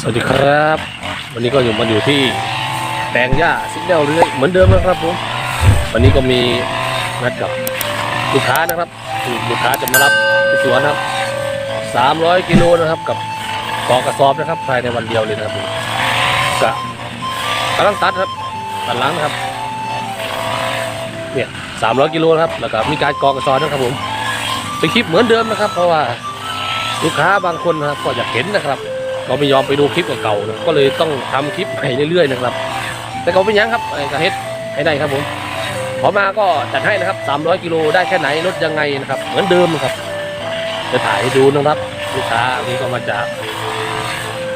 สวัสดีครับ วันนี้ก็อยู่มาอยู่ที่แปลงหญ้าซิกเนลเรื่อยเหมือนเดิมนะครับผมวันนี้ก็มีนัดกับลูกค้านะครับลูกค้าจะมารับที่สวนนะครับ300กิโลนะครับ กับกอกระสอบนะครับภายในวันเดียวเลยนะครับผมกะกำลังตัดครับตัดหลังนะครับเนี่ย300กิโลครับแล้วก็มีการกอกระสอบนะครับผมเป็นคลิปเหมือนเดิมนะครับ เพราะว่าลูกค้าบางคนนะครับก็อยากเห็นนะครับ เราไม่ยอมไปดูคลิปเก่าๆก็เลยต้องทำคลิปใหม่เรื่อยๆนะครับ แต่ก็เป็นยังครับไอ้กระเฮ็ดให้ได้ครับผมพอมาก็จัดให้นะครับ 300 กิโลได้แค่ไหนลดยังไงนะครับ เหมือนเดิมนะครับ จะถ่ายให้ดูนะครับลูกค้านี้ก็มาจาก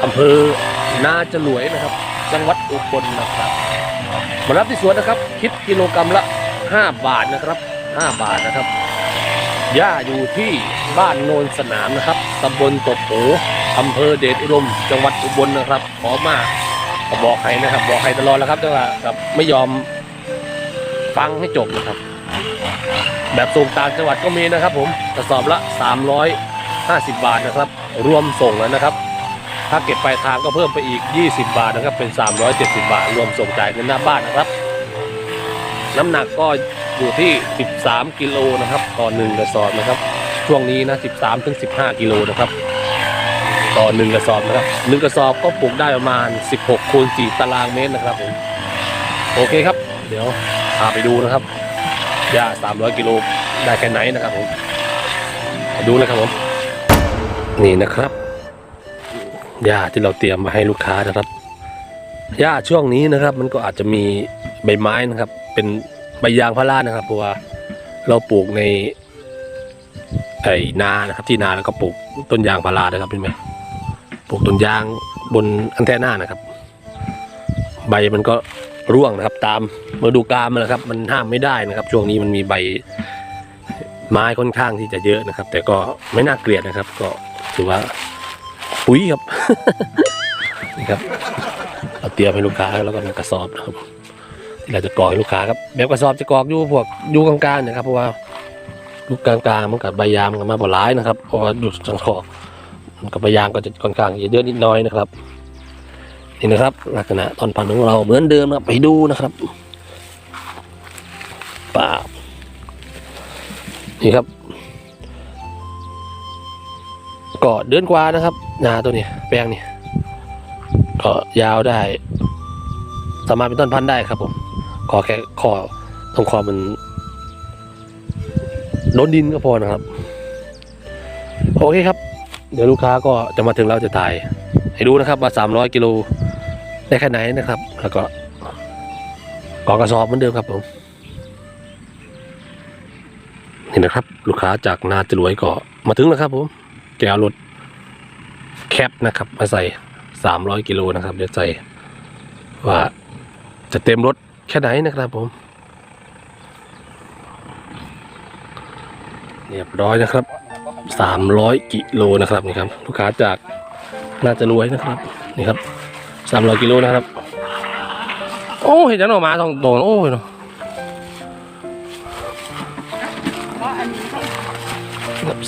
อำเภอนาจรวยนะครับ จังหวัดอุบลนะครับมารับที่สวนนะครับ คิดกิโลกรรัมละ 5 บาทนะครับ 5 บาทนะครับ หญ้าอยู่ที่บ้านโนนสนามนะครับตำบลตบโหอำเภอเดชอุดมจังหวัดอุบลนะครับ ขอมากก็บอกให้นะครับ บอกให้ตลอดแล้วครับแต่ว่าครับไม่ยอมฟังให้จบนะครับ แบบส่งต่างจังหวัดก็มีนะครับ ผมกระสอบละ 350 บาทนะครับ รวมส่งแล้วนะครับ ถ้าเก็บปลายทางก็เพิ่มไปอีก 20 บาทนะครับ เป็น 370 บาท รวมส่งจ่ายเงินหน้าบ้านนะครับ น้ำหนักก็ อยู่ที่ 13 กิโลนะครับต่อหนึ่งกระสอบนะครับ ช่วงนี้นะ 13ถึง15 กิโลนะครับ ต่อหนึ่งกระสอบนะครับหนึ่งกระสอบก็ปลูกได้ประมาณ 16คูณ4ตารางเมตรนะครับผมโอเคครับ เดี๋ยวพาไปดูนะครับหญ้า300 กิโลได้แค่ไหนนะครับผมมาดูนะครับผมนี่นะครับหญ้าที่เราเตรียมมาให้ลูกค้านะครับหญ้าช่วงนี้นะครับ มันก็อาจจะมีใบไม้นะครับ เป็น ใบยางพารานะครับ เพราะว่าเราปลูกในไอ้นานะครับ ที่นาแล้วก็ปลูกต้นยางพารานะครับเห็นไหมปลูกต้นยางบนอันแทน่านะครับ ใบมันก็ร่วงนะครับ ตามฤดูกาลมันนะครับ มันห้ามไม่ได้นะครับ ช่วงนี้มันมีใบไม้ค่อนข้างที่จะเยอะนะครับ แต่ก็ไม่น่าเกลียดนะครับ ก็ถือว่าปุ๋ยครับนี่ครับเราเตรียมให้ลูกค้าแล้วก็เป็นกระสอบนะครับ เราจะกรอกให้ลูกค้าครับแบบกระสอบจะกรอกอยู่พวกอยู่กลางๆนะครับเพราะว่าลูกกลางๆมันกับใบยามนก็มาบ่หลายนะครับเพราะว่าอยู่สังขอกกับใบยางก็จะค่อนข้างเยอะนิดน้อยนะครับนี่นะครับลักษณะตอนพันธุ์ของเราเหมือนเดิมนะครับไปดูนะครับป่านี่ครับก็เดือนกว่านะครับนาตัวนี้แปลงนี่ก็ยาวได้สามารถเป็นต้นพันธุ์ได้ครับผม ขอแค่ขอตรงคอมันโดนดินก็พอนะครับ โอเคครับ เดี๋ยวลูกค้าก็จะมาถึงเราจะถ่าย ให้ดูนะครับว่า300กิโลได้แค่ไหนนะครับ แล้วก็ก่อกระสอบเหมือนเดิมครับผมนี่นะครับ ลูกค้าจากนาจรวยก็มาถึงแล้วครับผมแกเอารถแคปนะครับ มาใส่300กิโลนะครับ เดี๋ยวใส่ว่าจะเต็มรถ ค่ไหนนะครับผม เรียบร้อยนะครับสามร้อยกิโลนะครับนี่ครับ ลูกค้าจากน่าจะรวยนะครับ นี่ครับสามร้อยกิโลนะครับ โอ้เห็นจังหนอมาทองโดนโอ้ยเนาะ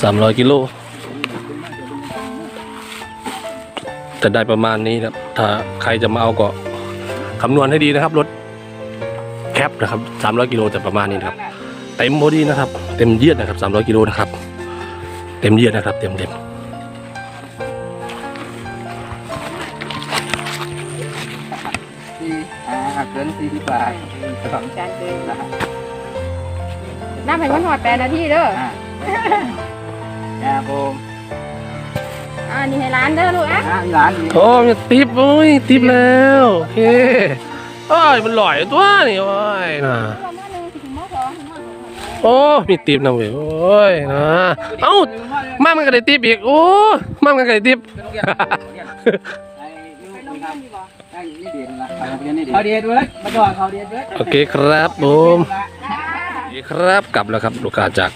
สามร้อยกิโลจะได้ประมาณนี้นะครับ ถ้าใครจะมาเอาก็คำนวณให้ดีนะครับรถ แคปนะครับสามร้อยกิโลจะประมาณนี้นะครับเต็มพอดีนะครับ เต็มเยียดนะครับสามร้อยกิโลนะครับ เต็มเยียดนะครับ เต็มเต็มสี่อ่าเกินสี่สิบบาทสองจานเดิมน้ำให้มันหอดแปดนาทีเด้ออ่าอ่าโบมอ่านี่ให้ร้านเด้อลูกอะอ่าร้านนี้โอ้มีติปโอ้ยติปแล้วโอเค โอ้ยมันหล่อยตัวนี่โอ้ยนะประมาณหนึ่งถึงมสองถึงมสองโอ้มีติปนะเว้ยโอ้ยนะเอ้ามามันก็ได้ติปอีกโอ้มามันก็ได้ติปไอ้ลูกนะครับไอ้นี่เด่นละเขาเด่นด้วยมาก่อนเขาเด่นด้วยโอเคครับผมโอเคครับกลับแล้วครับลูกค้าจาก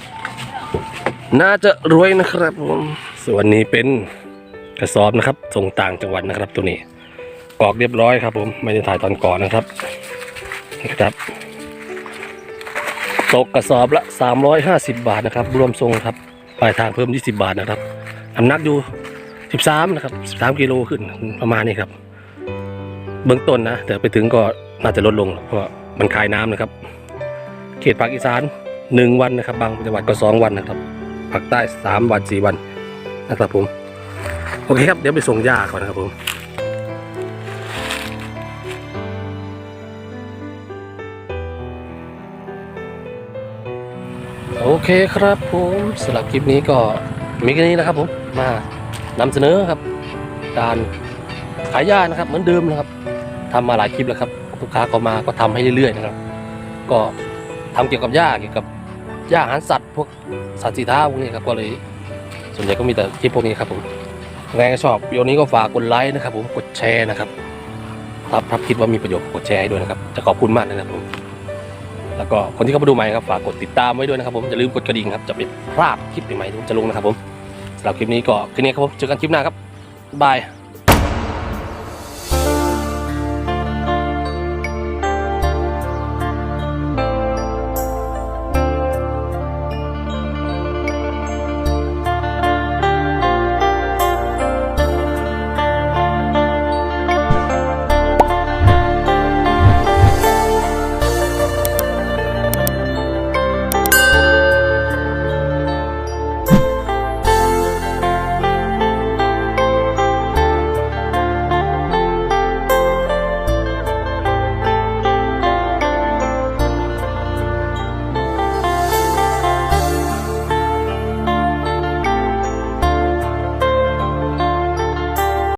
น่าจะรวยนะครับผมส่วนนี้เป็นกระสอบนะครับส่งต่างจังหวัดนะครับตัวนี้ กรอกเรียบร้อยครับ ผมไม่ได้ถ่ายตอนก่อนนะครับนี่ครับตกกระสอบละ 350 บาทนะครับ รวมทรงครับปลายทางเพิ่ม 20 บาทนะครับน้ำหนักอยู่สิบสามนะครับสิบสามกิโลขึ้นประมาณนี้ครับ เบื้องต้นนะ แต่ไปถึงก็น่าจะลดลง เพราะมันคายน้ำนะครับ เขตภาคอีสานหนึ่งวันนะครับ บางจังหวัดก็สองวันนะครับภาคใต้สามวันสี่วันนะครับผม โอเคครับ เดี๋ยวไปส่งยาก่อนนะครับผม เคครับผมสำหรับคลิปนี้ก็มีแค่นี้นะครับผมมานำเสนอครับ การขายยานะครับ เหมือนเดิมนะครับทำมาหลายคลิปแล้วครับลูกค้าก็มาก็ทำให้เรื่อยๆนะครับ ก็ทำเกี่ยวกับหญ้าเกี่ยวกับหญ้าอาหารสัตว์ พวกสัตว์สีเท้าพวกนี้ครับก็เลย ส่วนใหญ่ก็มีแต่คลิปพวกนี้ครับผมใครชอบวิดีโอนี้ก็ฝากกดไลค์นะครับ ผมกดแชร์นะครับถ้าถ้าคิดว่ามีประโยชน์กดแชร์ให้ด้วยนะครับจะขอบคุณมากนะครับผม แล้วก็คนที่เข้ามาดูใหม่ครับฝากกดติดตามไว้ด้วยนะครับผมอย่าลืมกดกระดิ่งครับจะไม่พลาดคลิปใหม่ๆที่ผมจะลงนะครับผมสำหรับคลิปนี้ก็คลิปนี้ครับผมเจอกันคลิปหน้าครับบาย